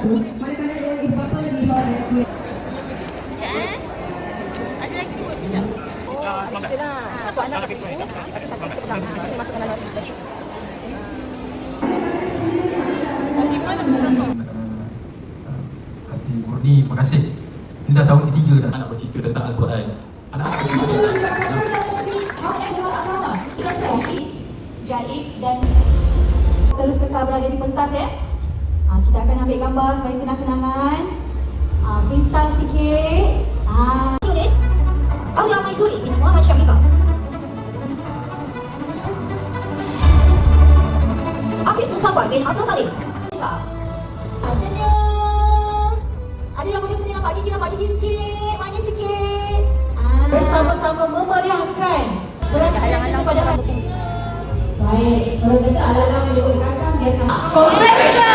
Dewan Halls Banquet 1 Manakala Dewan Ibu Bapa di Hall Banquet Ada lagi dua tidak? Oh, itulah. Satu anak lagi. Ada satu petang. Nanti masukkan dalam tadi. Di mana berapa? hati murni terima kasih ini dah tahun ketiga dah anak bercerita tentang Al-Quran anak-anak bercerita tentang jahit dan terus kekal berada di pentas ya. Ha, kita akan ambil gambar sebagai kenang-kenangan. Ha, freestyle sikit. Ha. Ni, Aulia Maisuri binti Muhammad Syarifah. Afif Musafar bin Abdul Khalid. Ha, senyum. Ada yang boleh senyum nampak gigi, nampak gigi sikit. Manis sikit. Ha. Bersama-sama memeriahkan. Berasa kepada Baik, kalau kita ala-ala menjadi kasar biasa. Correction!